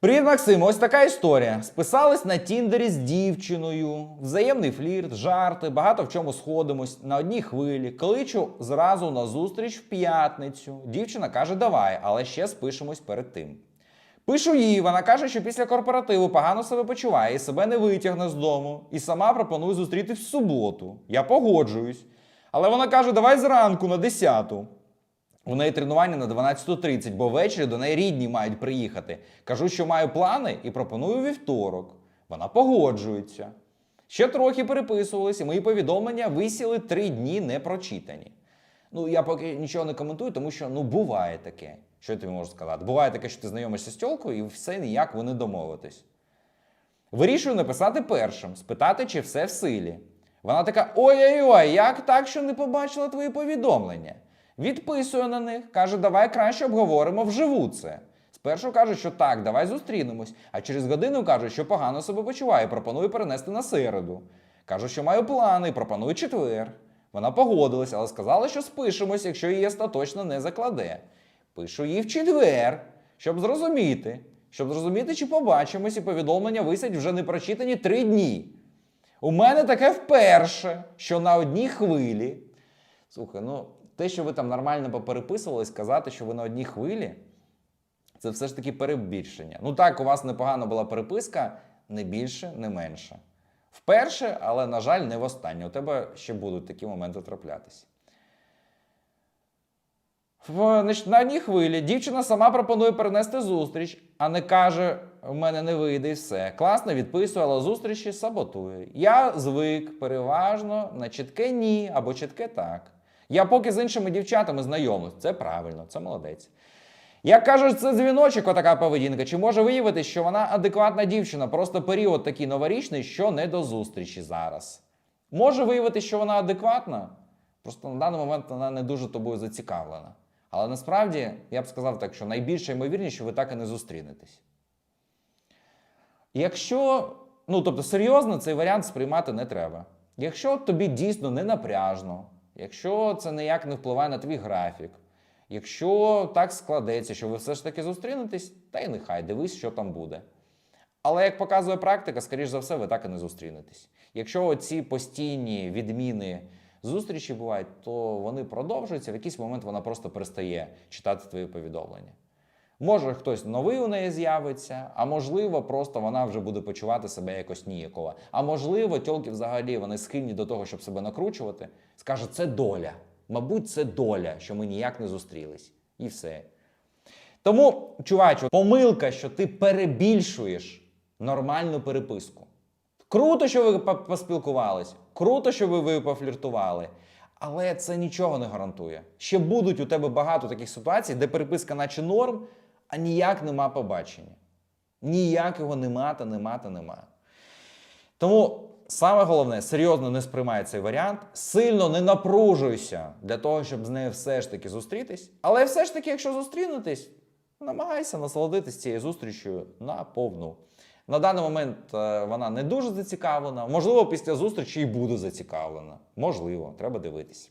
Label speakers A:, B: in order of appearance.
A: Привіт, Максим. Ось така історія. Списались на Тіндері з дівчиною, взаємний флірт, жарти, багато в чому сходимось на одній хвилі. Кличу зразу на зустріч в п'ятницю. Дівчина каже: давай, але ще спишемось перед тим. Пишу їй, вона каже, що після корпоративу погано себе почуває і себе не витягне з дому. І сама пропонує зустрітись в суботу. Я погоджуюсь. Але вона каже, давай зранку на 10. У неї тренування на 12.30, бо ввечері до неї рідні мають приїхати. Кажу, що маю плани і пропоную вівторок. Вона погоджується. Ще трохи переписувалися, мої повідомлення висіли три дні не прочитані. Ну, я поки нічого не коментую, тому що ну буває таке. Що я тобі можу сказати? Буває таке, що ти знайомишся з тьолкою і все ніяк ви не домовитесь. Вирішую написати першим, спитати, чи все в силі. Вона така: ой-ой-ой, як так, що не побачила твої повідомлення? Відписує на них, каже, давай краще обговоримо вживу це. Спершу каже, що так, давай зустрінемось, а через годину каже, що погано себе почуває, пропоную перенести на середу. Кажу, що маю плани, пропоную четвер. Вона погодилась, але сказала, що спишемось, якщо її остаточно не закладе. Пишу їй в четвер, щоб зрозуміти, щоб зрозуміти, чи побачимось, і повідомлення висять вже не прочитані три дні. У мене таке вперше, що на одній хвилі. Слухай, ну те, що ви там нормально попереписували, сказати, що ви на одній хвилі, це все ж таки перебільшення. Ну так, у вас непогана була переписка, не більше, не менше. Вперше, але, на жаль, не востаннє. У тебе ще будуть такі моменти траплятися. В, на одній хвилі дівчина сама пропонує перенести зустріч, а не каже: в мене не вийде і все. Класно відписує, але зустрічі саботує. Я звик переважно на чітке ні або чітке так. Я поки з іншими дівчатами знайомлюсь. Це правильно, це молодець. Як кажуть, це дзвіночок, отака поведінка. Чи може виявити, що вона адекватна дівчина, просто період такий новорічний, що не до зустрічі зараз. Може виявити, що вона адекватна, просто на даний момент вона не дуже тобою зацікавлена. Але насправді я б сказав так, що найбільша ймовірність, що ви так і не зустрінетесь. Якщо, ну тобто серйозно цей варіант сприймати не треба. Якщо тобі дійсно не напряжно, якщо це ніяк не впливає на твій графік, якщо так складеться, що ви все ж таки зустрінетесь, та й нехай дивись, що там буде. Але як показує практика, скоріш за все, ви так і не зустрінетесь. Якщо ці постійні відміни зустрічі бувають, то вони продовжуються. В якийсь момент вона просто перестає читати твої повідомлення. Може, хтось новий у неї з'явиться, а можливо, просто вона вже буде почувати себе якось ніяково. А можливо, тьолки взагалі вони схильні до того, щоб себе накручувати. Скаже, це доля. Мабуть, це доля, що ми ніяк не зустрілись. І все. Тому, чувачу, помилка, що ти перебільшуєш нормальну переписку. Круто, що ви по- поспілкувались, круто, що ви пофліртували. Але це нічого не гарантує. Ще будуть у тебе багато таких ситуацій, де переписка наче норм, а ніяк нема побачення. Ніякого нема та нема та нема. Тому саме головне, серйозно не сприймай цей варіант, сильно не напружуйся для того, щоб з нею все ж таки зустрітись. Але все ж таки, якщо зустрінетесь, намагайся насолодитись цією зустрічю на повну. На даний момент е, вона не дуже зацікавлена. Можливо, після зустрічі і буде зацікавлена. Можливо, треба дивитись.